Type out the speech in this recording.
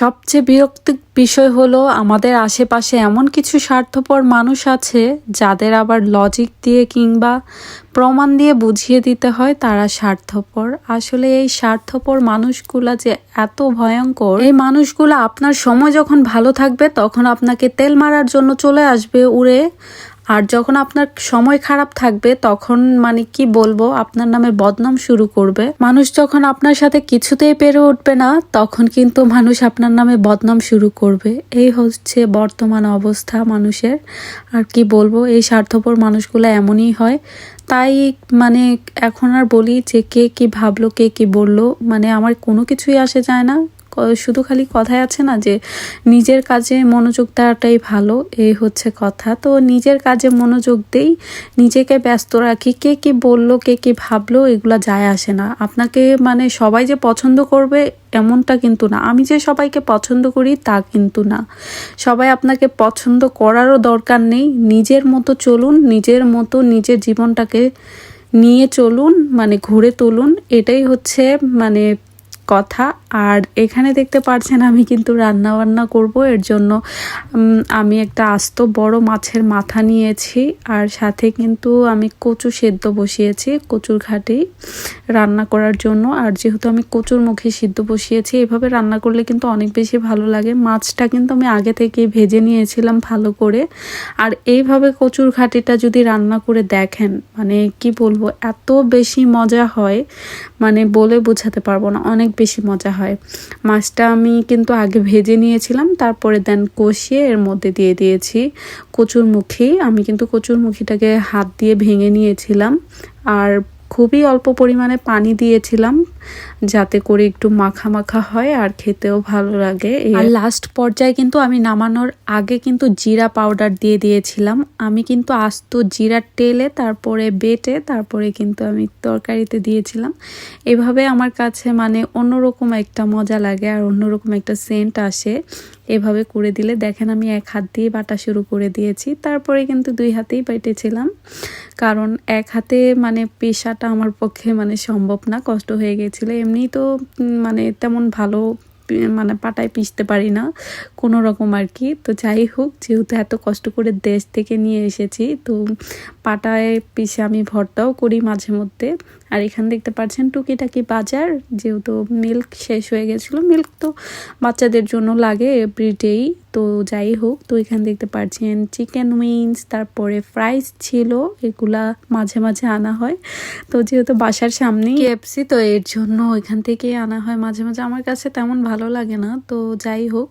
সবচেয়ে বিরক্তিক বিষয় হলো, আমাদের আশেপাশে এমন কিছু স্বার্থপর মানুষ আছে, যাদের আবার লজিক দিয়ে কিংবা প্রমাণ দিয়ে বুঝিয়ে দিতে হয় তারা স্বার্থপর। আসলে এই স্বার্থপর মানুষগুলা যে এত ভয়ঙ্কর, এই মানুষগুলো আপনার সময় যখন ভালো থাকবে, তখন আপনাকে তেল মারার জন্য চলে আসবে উড়ে। আর যখন আপনার সময় খারাপ থাকবে, তখন মানে কি বলব, আপনার নামে বদনাম শুরু করবে। মানুষ যখন আপনার সাথে কিছুতেই পেরে উঠবে না, তখন কিন্তু মানুষ আপনার নামে বদনাম শুরু করবে। এই হচ্ছে বর্তমান অবস্থা মানুষের। আর কি বলব, এই স্বার্থপর মানুষগুলো এমনই হয়। তাই মানে এখন আর বলি যে কে কি ভাবলো, কে কি বলল মানে আমার কোনো কিছুই আসে যায় না। শুধু খালি কথায় আছে না যে নিজের কাজে মনোযোগ দেওয়াটাই ভালো এই হচ্ছে কথা। তো নিজের কাজে মনোযোগ দেই, নিজেকে ব্যস্ত রাখি। কে কি বলল, কে কি ভাবলো, এগুলো যায় আসে না। আপনাকে মানে সবাই যে পছন্দ করবে এমনটা কিন্তু না। আমি যে সবাইকে পছন্দ করি তা কিন্তু না। সবাই আপনাকে পছন্দ করারও দরকার নেই। নিজের মতো চলুন, নিজের মতো নিজের জীবনটাকে নিয়ে চলুন মানে ঘুরে তুলুন। এটাই হচ্ছে মানে কথা। আর এখানে দেখতে পাচ্ছেন আমি কিন্তু রান্না বান্না করব। এর জন্য আমি একটা আস্ত বড় মাছের মাথা নিয়েছি আর সাথে কিন্তু আমি কচু সেদ্ধ বসিয়েছি কচুর ঘাটি রান্না করার জন্য। আর যেহেতু আমি কচুর মুখে সিদ্ধ বসিয়েছি, এভাবে রান্না করলে কিন্তু অনেক বেশি ভালো লাগে। মাছটা কিন্তু আমি আগে থেকেই ভেজে নিয়েছিলাম ভালো করে। আর এইভাবে কচুর ঘাটিটা যদি রান্না করে দেখেন মানে কি বলব, এত বেশি মজা হয় মানে বলে বোঝাতে পারব না, অনেক বেশি মজা হয়। মাছটা আমি কিন্তু আগে ভেজে নিয়েছিলাম, তারপরে দেন কষিয়ে এর মধ্যে দিয়ে দিয়েছি কচুর মুখি। আমি কিন্তু কচুর মুখিটাকে হাত দিয়ে ভেঙে নিয়েছিলাম, আর খুবই অল্প পরিমাণে পানি দিয়েছিলাম। যাতে করে একটু মাখা মাখা হয় আর খেতেও ভালো লাগে। আর লাস্ট পর্যায়ে কিন্তু আমি নামানোর আগে কিন্তু জিরা পাউডার দিয়ে দিয়েছিলাম। আমি কিন্তু আস্ত জিরা টেলে তারপরে বেটে, তারপরে কিন্তু আমি তরকারিতে দিয়েছিলাম। এভাবে আমার কাছে মানে অন্যরকম একটা মজা লাগে আর অন্যরকম একটা সেন্ট আসে। এভাবে করে দিলে দেখেন আমি এক হাত দিয়ে বাটা শুরু করে দিয়েছি। তারপরে কিন্তু দুই হাতেই বেটেছিলাম। কারণ এক হাতে মানে পেশাটা আমার পক্ষে মানে সম্ভব না, কষ্ট হয়ে গেছিল এমনি তো মানে তেমন ভালো মানে পাটায় পিষতে পারি না কোনো রকম আর কি। তো যাই হোক, যেহেতু এত কষ্ট করে দেশ থেকে নিয়ে এসেছি, তো পাটায় পিষে আমি ভর্তাও করি মাঝে মধ্যে। আর এখানে দেখতে পাচ্ছেন টুকিটাকি বাজার, যেহেতু মিল্ক শেষ হয়ে গেছিল। মিল্ক তো বাচ্চাদের জন্য লাগে এভরিডেই তো যাই হোক, তো এখানে দেখতে পাচ্ছেন চিকেন উইংস তারপরে ফ্রাইস ছিল, এগুলা মাঝে মাঝে আনা হয়। তো যেহেতু বাসার সামনেই কেএফসি তো এর জন্য ওইখান থেকেই আনা হয় মাঝে মাঝে। আমার কাছে তেমন ভালো লাগে না, তো যাই হোক।